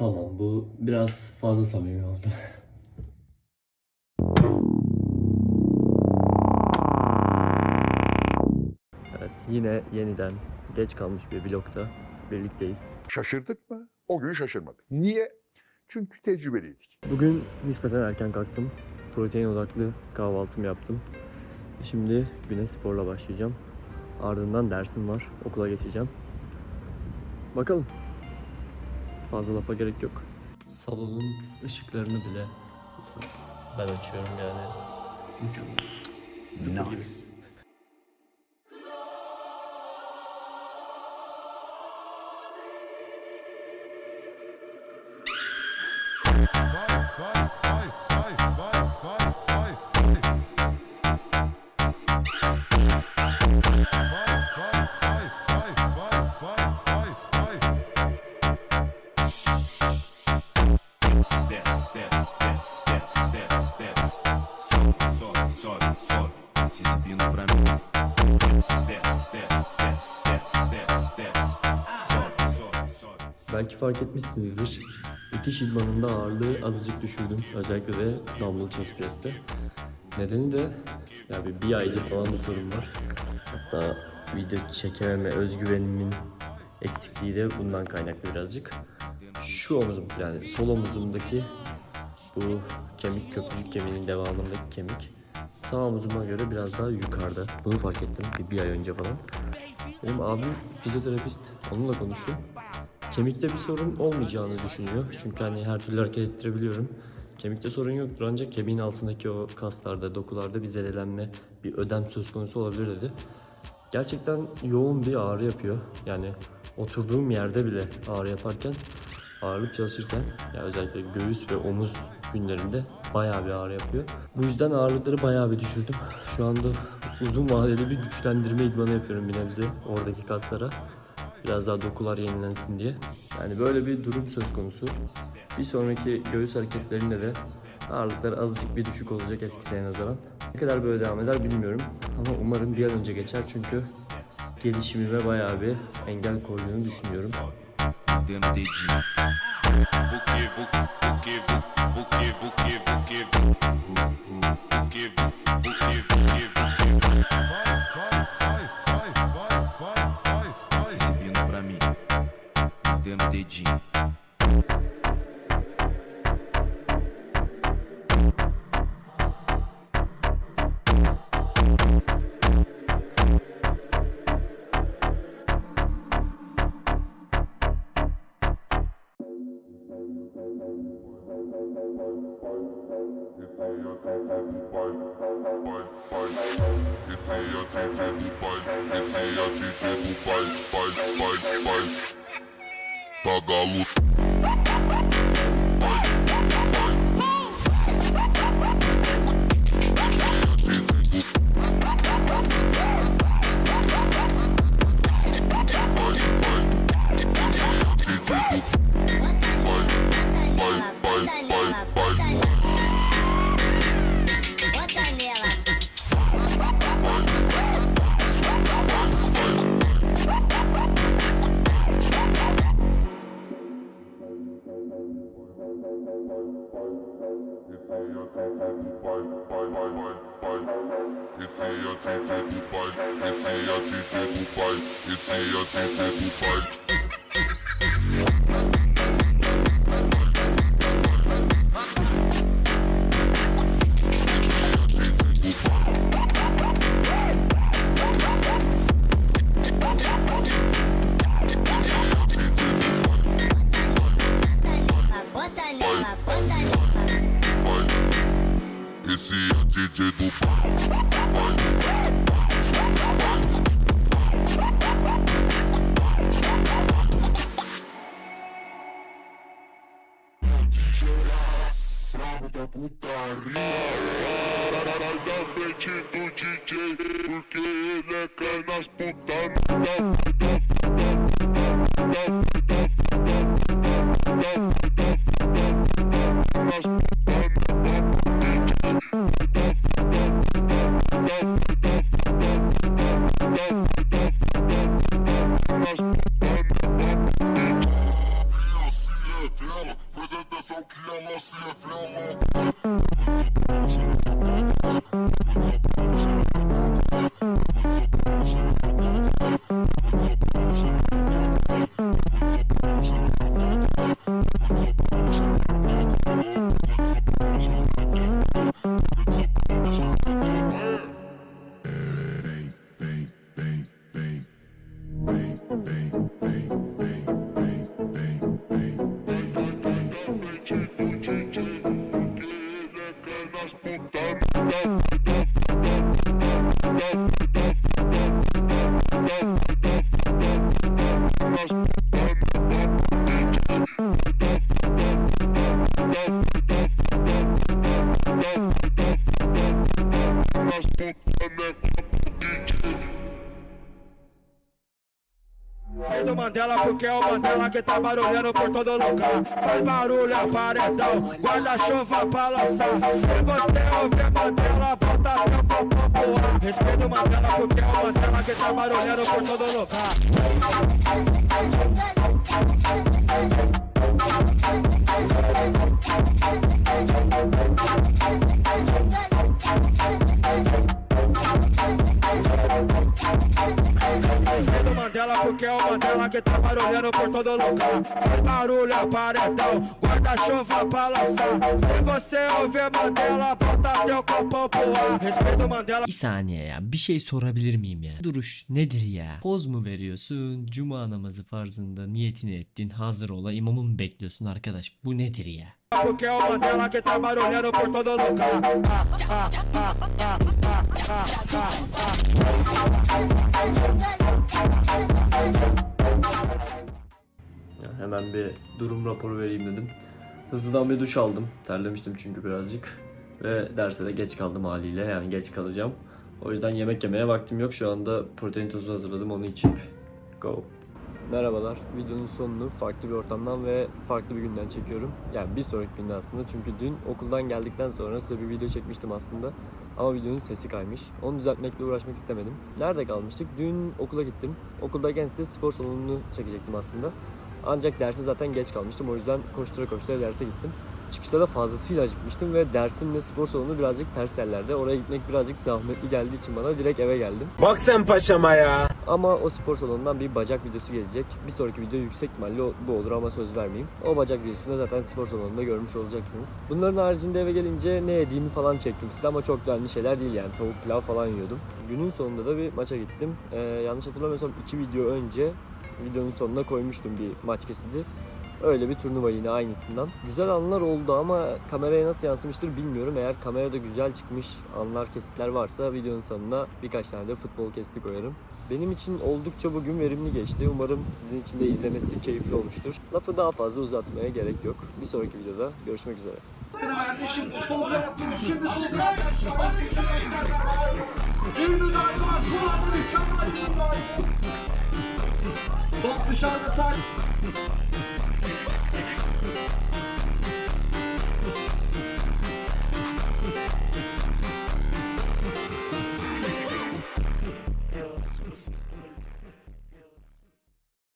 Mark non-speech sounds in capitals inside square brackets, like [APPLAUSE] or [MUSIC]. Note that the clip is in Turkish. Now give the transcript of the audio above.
Tamam bu biraz fazla samimi oldu. [LAUGHS] Evet yine yeniden geç kalmış bir vlogda birlikteyiz. Şaşırdık mı? O gün şaşırmadık. Niye? Çünkü tecrübeliydik. Bugün nispeten erken kalktım. Protein odaklı kahvaltımı yaptım. Şimdi güne sporla başlayacağım. Ardından dersim var. Okula geçeceğim. Bakalım. Fazla lafa gerek yok. Salonun ışıklarını bile ben açıyorum yani. Mükemmel. Sıfır gibi. Fark etmişsinizdir. İtiş idmanında ağırlığı azıcık düşürdüm. Özellikle de dumbbell chest press'te. Nedeni de ya bir, bir aydır falan bu sorun var. Hatta video çekememe özgüvenimin eksikliği de bundan kaynaklı birazcık. Şu omuzum yani sol omuzumdaki bu kemik köprücük kemiğinin devamındaki kemik sağ omuzuma göre biraz daha yukarıda. Bunu fark ettim bir, bir ay önce falan. Benim abim fizyoterapist. Onunla konuştum. Kemikte bir sorun olmayacağını düşünüyor. Çünkü hani her türlü hareket ettirebiliyorum. Kemikte sorun yoktur ancak kemiğin altındaki o kaslarda, dokularda bir zedelenme, bir ödem söz konusu olabilir dedi. Gerçekten yoğun bir ağrı yapıyor. Yani oturduğum yerde bile ağrı yaparken, ağırlık çalışırken, yani özellikle göğüs ve omuz günlerinde bayağı bir ağrı yapıyor. Bu yüzden ağırlıkları bayağı bir düşürdüm. Şu anda uzun vadeli bir güçlendirme idmanı yapıyorum bir nebze oradaki kaslara. Biraz daha dokular yenilensin diye. Yani böyle bir durum söz konusu. Bir sonraki göğüs hareketlerinde de ağırlıklar azıcık bir düşük olacak eskisine nazaran. Ne kadar böyle devam eder bilmiyorum. Ama umarım bir an önce geçer çünkü gelişimime bayağı bir engel koyduğunu düşünüyorum. Vai, vai, vai. Esse é DJ do pai. da putaria Sai da frente do DJ do Mandela porque é o Mandela que tá barulhando por todo lugar. Faz barulho, paredão, guarda-chuva pra lançar. Se você ouvir Mandela, bota teu copo pro ar. O Mandela porque é o Mandela que tá barulhando por todo lugar é Mandela que tá barulhando por todo lugar Faz barulho, paredão, guarda-chuva pra lançar Se você ouvir Mandela, bota teu copo pro ar Respeita o Mandela Bir saniye ya bir şey sorabilir miyim ya? Duruş nedir ya? Poz mu veriyorsun? Cuma namazı farzında niyetini ettin hazır ola imamı mı bekliyorsun arkadaş? Bu nedir ya? porque é o Mandela que tá barulhando por todo lugar Ah, ah, ah, ah, ah, ah, ah, ah. Ya hemen bir durum raporu vereyim dedim. Hızlıdan bir duş aldım. Terlemiştim çünkü birazcık. Ve derse de geç kaldım haliyle. Yani geç kalacağım. O yüzden yemek yemeye vaktim yok. Şu anda protein tozu hazırladım. Onu içip go. Merhabalar. Videonun sonunu farklı bir ortamdan ve farklı bir günden çekiyorum. Yani bir sonraki günde aslında. Çünkü dün okuldan geldikten sonra size bir video çekmiştim aslında. Ama videonun sesi kaymış. Onu düzeltmekle uğraşmak istemedim. Nerede kalmıştık? Dün okula gittim. Okuldayken size spor salonunu çekecektim aslında. Ancak derse zaten geç kalmıştım. O yüzden koştura koştura derse gittim. Çıkışta da fazlasıyla acıkmıştım ve dersimle spor salonu birazcık ters yerlerde. Oraya gitmek birazcık zahmetli geldiği için bana direkt eve geldim. Bak sen paşama ya. Ama o spor salonundan bir bacak videosu gelecek. Bir sonraki video yüksek ihtimalle bu olur ama söz vermeyeyim. O bacak videosunu da zaten spor salonunda görmüş olacaksınız. Bunların haricinde eve gelince ne yediğimi falan çektim size ama çok önemli şeyler değil yani. Tavuk pilav falan yiyordum. Günün sonunda da bir maça gittim. Ee, yanlış hatırlamıyorsam iki video önce videonun sonuna koymuştum bir maç kesidi. Öyle bir turnuva yine aynısından. Güzel anlar oldu ama kameraya nasıl yansımıştır bilmiyorum. Eğer kamerada güzel çıkmış anlar, kesitler varsa videonun sonuna birkaç tane de futbol kesiti koyarım. Benim için oldukça bugün verimli geçti. Umarım sizin için de izlemesi keyifli olmuştur. Lafı daha fazla uzatmaya gerek yok. Bir sonraki videoda görüşmek üzere. Şimdi sol kanat şimdi sol kanat Bir müdahale var kulağında mükemmel bir müdahale Top dışarıda tak